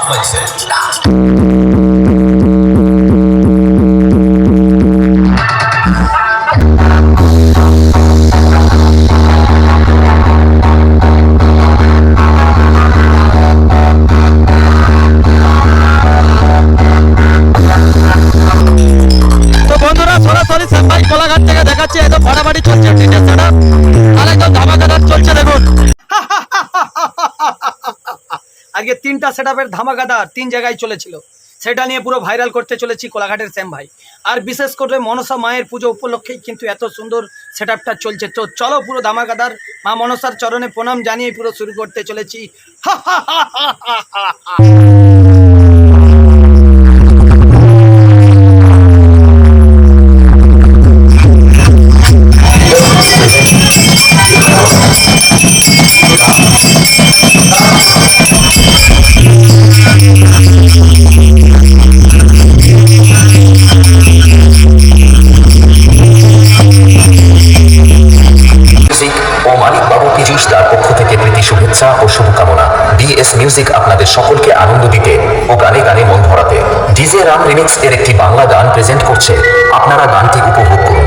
সাত পাইছে তো সরাসরি সাম্বাই কোলাঘাট থেকে দেখাচ্ছে একদম ফাটাফাটি চলছে টিনের সেটা তিনটা সেট আপের ধামাকাদার তিন জায়গায় চলেছিল। সেটা নিয়ে পুরো ভাইরাল করতে চলেছি কোলাঘাটের শ্যাম ভাই। আর বিশেষ করে মনসা মায়ের পুজো উপলক্ষেই কিন্তু এত সুন্দর সেট আপটা চলছে। তো চলো পুরো ধামাকাদার মা মনসার চরণে প্রণাম জানিয়ে পুরো শুরু করতে চলেছি। মিউজিক মিউজিক আপনাদের সকলকে আনন্দ দিতে ও গানে গানে মন ভরাতে। ডিজে রাম রিমিক্স এর একটি বাংলা গান প্রেজেন্ট করছে। আপনারা গানটি উপভোগ করুন।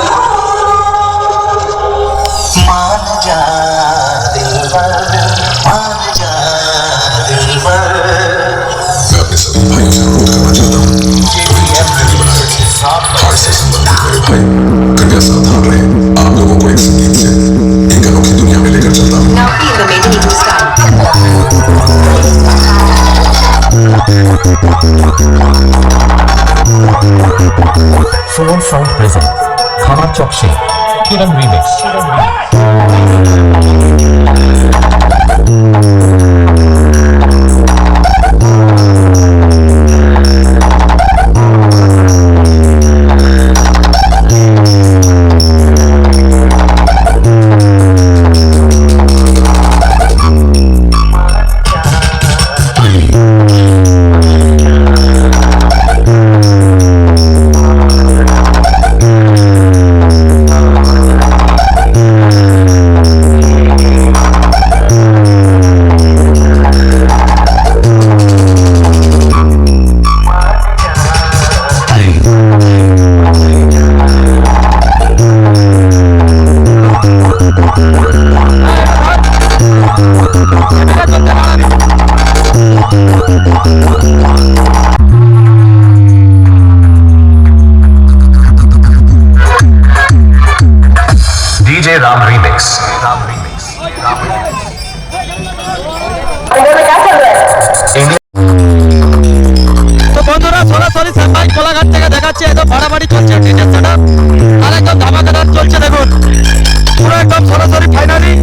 সুমন সাউন্ড প্রেজেন্ট খামার চকশে কিরণ remix DJ Ram remix Ram remix তো বন্ধুরা, সরাসরি সাম্বাই কোলাঘাট থেকে দেখাচ্ছে একদম ফাটাফাটি চলছে আর একদম ধামাকাদার চলছে, দেখুন। পুরো একদম সরাসরি ফাইনালি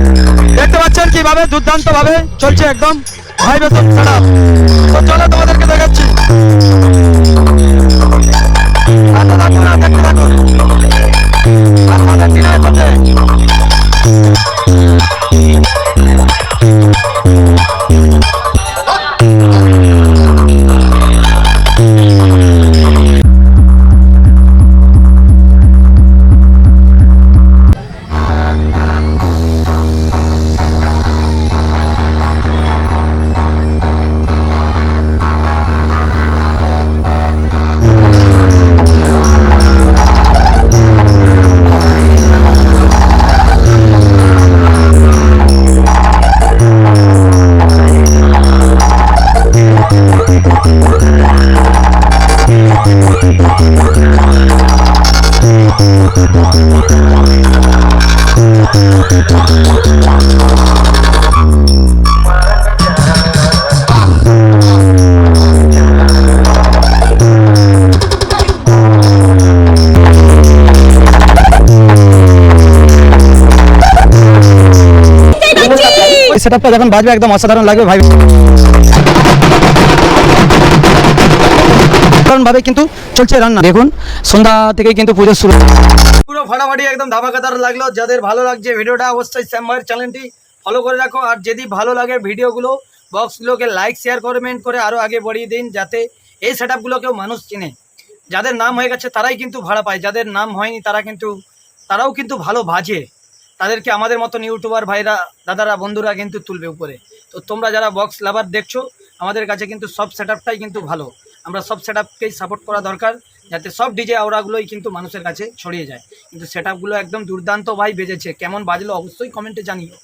দেখতে পাচ্ছেন কীভাবে দুর্দান্ত ভাবে চলছে একদম। ভাই বেতন সেট আপ তো চলো তোমাদেরকে দেখাচ্ছি। দেখতে থাকুন। আপনাদের দিনের মধ্যে সেটআপটা যখন বাজবে একদম অসাধারণ লাগবে ভাই ভাবে কিন্তু চলছে রান্না। দেখুন, সন্ধ্যা থেকেই কিন্তু পুজো শুরু। পুরো ফাটাফাটি একদম ধামাকাদার লাগল। যাদের ভালো লাগছে ভিডিওটা অবশ্যই শ্যামভাইয়ের চ্যানেলটি ফলো করে রাখো। আর যদি ভালো লাগে ভিডিওগুলো বক্সগুলোকে লাইক শেয়ার কমেন্ট করে আরও আগে বাড়িয়ে দিন যাতে এই সেট আপগুলোকেও মানুষ চিনে। যাদের নাম হয়ে গেছে তারাই কিন্তু ভাড়া পায়। যাদের নাম হয়নি তারা কিন্তু, তারাও কিন্তু ভালো ভাজে তাদেরকে আমাদের মতন ইউটিউবার ভাইরা, দাদারা, বন্ধুরা কিন্তু তুলবে উপরে। তো তোমরা যারা বক্স লাভার দেখছ, আমাদের কাছে কিন্তু সব সেট কিন্তু ভালো। আমরা সব সেট আপকেই সাপোর্ট করা দরকার, যাতে সব ডিজে আওড়াগুলোই কিন্তু মানুষের কাছে ছড়িয়ে যায়। কিন্তু সেট আপগুলো একদম দুর্দান্ত ভাই বেজেছে। কেমন বাজলো অবশ্যই কমেন্টে জানিও।